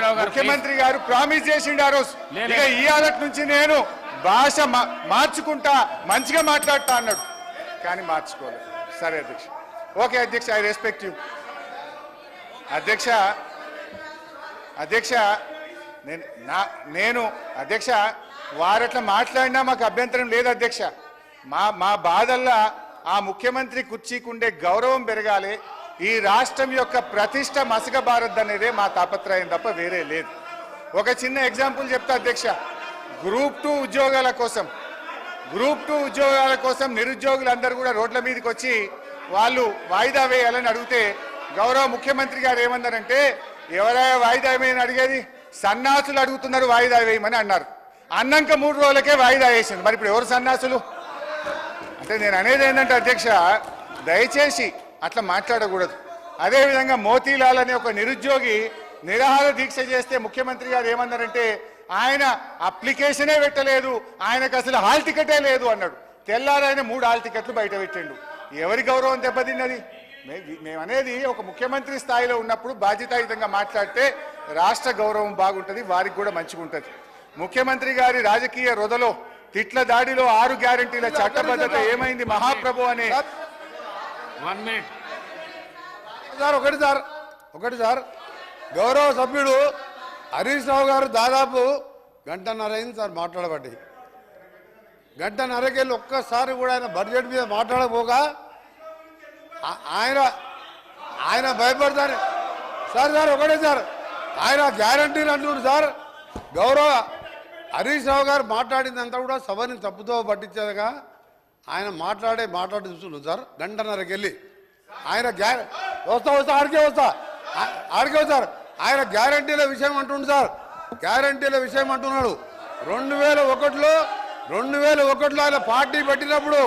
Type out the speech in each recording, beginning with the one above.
గారు ముఖ్యమంత్రి గారు ప్రామిస్ చేసిండు ఆ రోజు. ఇక ఈ ఆలటి నుంచి నేను భాష మార్చుకుంటా మంచిగా మాట్లాడతా అన్నాడు. కానీ మార్చుకోలేదు. సరే అధ్యక్ష. ఓకే అధ్యక్ష ఐ రెస్పెక్ట్ యూ. అధ్యక్ష అధ్యక్ష నేను నా నేను అధ్యక్ష వారట్లా మాట్లాడినా మాకు అభ్యంతరం లేదు అధ్యక్ష. మా మా బాధల్లా ఆ ముఖ్యమంత్రి కుర్చీకుండే గౌరవం పెరగాలి. ఈ రాష్ట్రం యొక్క ప్రతిష్ట మసకబారద్దు అనేదే మా తాపత్రయం తప్ప వేరే లేదు. ఒక చిన్న ఎగ్జాంపుల్ చెప్తా అధ్యక్ష. గ్రూప్ టూ ఉద్యోగాల కోసం గ్రూప్ టూ ఉద్యోగాల కోసం నిరుద్యోగులందరూ కూడా రోడ్ల మీదకి వచ్చి వాళ్ళు వాయిదా వేయాలని అడిగితే గౌరవ ముఖ్యమంత్రి గారు ఏమన్నారంటే ఎవరైనా వాయిదా వేయని అడిగేది? సన్నాసులు అడుగుతున్నారు వాయిదా వేయమని అన్నారు. అన్నాక మూడు రోజులకే వాయిదా వేసింది. మరి ఇప్పుడు ఎవరు సన్నాసులు? అంటే నేను అనేది ఏంటంటే అధ్యక్ష దయచేసి అట్లా మాట్లాడకూడదు. అదేవిధంగా మోతీలాల్ అనే ఒక నిరుద్యోగి నిరాహార దీక్ష చేస్తే ముఖ్యమంత్రి గారు ఏమన్నారంటే ఆయన అప్లికేషనే పెట్టలేదు ఆయనకు అసలు హాల్ టికెటే లేదు అన్నాడు. తెల్లారైన మూడు హాల్ టికెట్లు బయట పెట్టిండు. ఎవరి గౌరవం దెబ్బతిన్నది? మేమనేది ఒక ముఖ్యమంత్రి స్థాయిలో ఉన్నప్పుడు బాధ్యతాయుతంగా మాట్లాడితే రాష్ట్ర గౌరవం బాగుంటుంది వారికి కూడా మంచిగా ఉంటుంది ముఖ్యమంత్రి గారి రాజకీయ రొదలో తిట్ల దాడిలో ఆరు గ్యారంటీల చట్టబద్ధత ఏమైంది మహాప్రభు అనే వన్ మినిట్ సార్ ఒకటి సార్ ఒకటి సార్. గౌరవ సభ్యుడు హరీష్ రావు గారు దాదాపు గంటన్నర అయింది సార్ మాట్లాడబట్టి గంటన్నరకెళ్ళి ఒక్కసారి కూడా ఆయన బడ్జెట్ మీద మాట్లాడబోక ఆయన ఆయన భయపడతారు. సార్ సార్ ఒకటే సార్ ఆయన గ్యారంటీలు అంటున్నారు సార్. గౌరవ హరీష్ రావు గారు మాట్లాడిందంతా కూడా సభని తప్పుతో పట్టించేదిగా. ఆయన మాట్లాడే మాట్లాడి చూస్తున్నాం సార్ గంటన్నరకి వెళ్ళి. ఆయన వస్తా వస్తా ఆడికే వస్తా. ఆడికే వస్తారు ఆయన గ్యారంటీల విషయం అంటుండు సార్. గ్యారంటీల విషయం అంటున్నాడు. రెండు వేల ఒకటిలో రెండు వేల ఒకటిలో ఆయన పార్టీ పెట్టినప్పుడు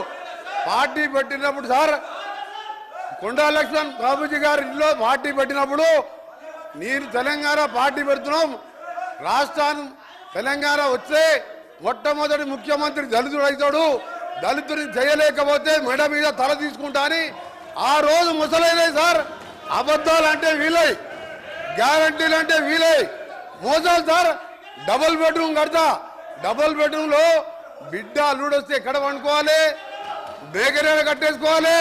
పార్టీ పెట్టినప్పుడు సార్ కొండా లక్ష్మణ్ బాబుజీ గారి ఇంట్లో పార్టీ పెట్టినప్పుడు నేను తెలంగాణ పార్టీ పెడుతున్నాం. రాష్ట్రాన్ని తెలంగాణ వస్తే మొట్టమొదటి ముఖ్యమంత్రి దళితుడు అవుతాడు. దళితుడిని చేయలేకపోతే మెడ మీద తల తీసుకుంటా అని ఆ రోజు ముసలైన సార్ అబద్ధాలు అంటే వీలై గ్యారంటీలు అంటే వీలై. మోసాలు సార్ డబుల్ బెడ్రూమ్ కడతా. డబుల్ బెడ్రూమ్లో బిడ్డ అల్లుడు వస్తే ఎక్కడ పండుకోవాలి? బేకరీలో కట్టేసుకోవాలి?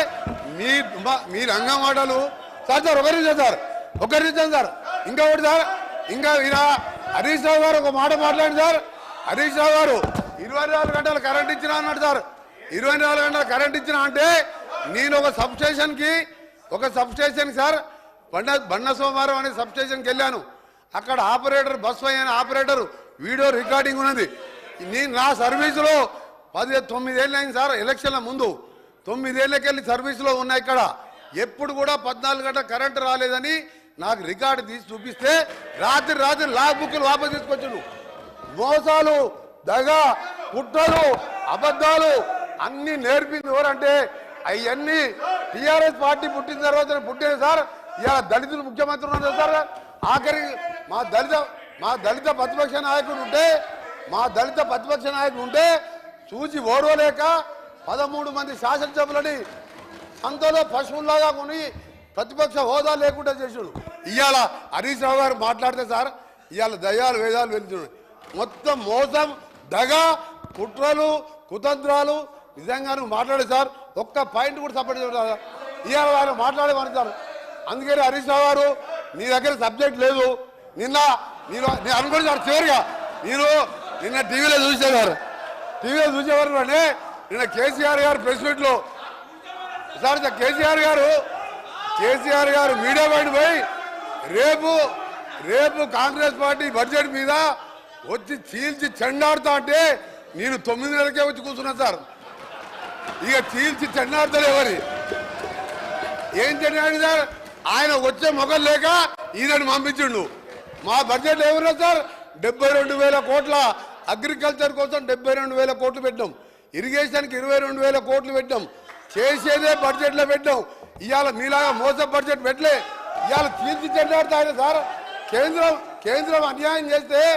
మీ మీ రంగం మాటలు. సార్ సార్ ఒకరి సార్ ఒకరి సార్. ఇంకా ఒకటి సార్ ఇంకా ఇలా హరీష్ రావు గారు ఒక మాట మాట్లాడి సార్. హరీష్ రావు గారు ఇరవై నాలుగు గంటలు కరెంట్ ఇచ్చినా అన్నాడు సార్. ఇరవై నాలుగు గంటల కరెంట్ ఇచ్చిన అంటే నేను ఒక సబ్స్టేషన్కి ఒక సబ్స్టేషన్ సార్ బండ బండ సోమవారం అనే సబ్స్టేషన్కి వెళ్ళాను. అక్కడ ఆపరేటర్ బస్ అయిన ఆపరేటర్ వీడియో రికార్డింగ్ ఉన్నది. నేను నా సర్వీసులో పది తొమ్మిదేళ్ళు అయింది సార్ ఎలక్షన్ల ముందు. తొమ్మిదేళ్ళకెళ్ళి సర్వీసులో ఉన్నా ఇక్కడ. ఎప్పుడు కూడా పద్నాలుగు గంటల కరెంటు రాలేదని నాకు రికార్డు తీసి చూపిస్తే రాత్రి రాత్రి లాగ్ బుక్లు వాపసు తీసుకొచ్చాను మోసాలు దగ పుట్టలు అబద్ధాలు అన్ని నేర్పింది ఎవరంటే అవన్నీ టిఆర్ఎస్ పార్టీ పుట్టిన తర్వాత పుట్టిన సార్. ఇవాళ దళితులు ముఖ్యమంత్రి ఉన్నారు సార్. ఆఖరి మా దళిత మా దళిత ప్రతిపక్ష నాయకుడు ఉంటే మా దళిత ప్రతిపక్ష నాయకుడు ఉంటే చూసి ఓడవలేక పదమూడు మంది శాసనసభలని సంతలో పశువుల్లాగా కొని ప్రతిపక్ష హోదా లేకుండా చేసాడు. ఇవాళ హరీష్ రావు గారు మాట్లాడితే సార్ ఇవాళ దయాలు వేదాలు వెళ్తున్నాడు మొత్తం మోసం దగ కుట్రలు కుతంత్రాలు నిజంగా నువ్వు మాట్లాడే సార్. ఒక్క పాయింట్ కూడా సపోర్ట్ చేయలేదు ఇవాళ ఆయన మాట్లాడేవారు సార్. అందుకని హరీష్ రావు గారు నీ దగ్గర సబ్జెక్ట్ లేదు. నిన్న నేను నేను అనుకుని సార్ చివరిగా నేను నిన్న టీవీలో చూసేవారు. టీవీలో చూసేవారు అంటే నిన్న కేసీఆర్ గారు ప్రెస్ మీట్లో సార్ కేసీఆర్ గారు కేసీఆర్ గారు మీడియా బయట పోయి రేపు రేపు కాంగ్రెస్ పార్టీ బడ్జెట్ మీద వచ్చి చీల్చి చెండాడుతా అంటే నేను తొమ్మిది నెలలకే వచ్చి కూర్చున్నా సార్. ఇక చీల్చి చెండాడుతలేవని ఏం చెన్నాడు సార్? ఆయన వచ్చే మొగలు లేక ఈయనని పంపించిండు. మా బడ్జెట్ ఏమన్నా సార్? డెబ్బై రెండు వేల కోట్ల అగ్రికల్చర్ కోసం డెబ్బై రెండు వేల కోట్లు పెట్టాం ఇరిగేషన్కి ఇరవై రెండు వేల కోట్లు పెట్టాం చేసేదే బడ్జెట్లో పెట్టాం ఇవాళ మీలాగా మోస బడ్జెట్ పెట్టలే. ఇవాళ తీర్చి చెండాడుతా సార్. కేంద్రం కేంద్రం అన్యాయం చేస్తే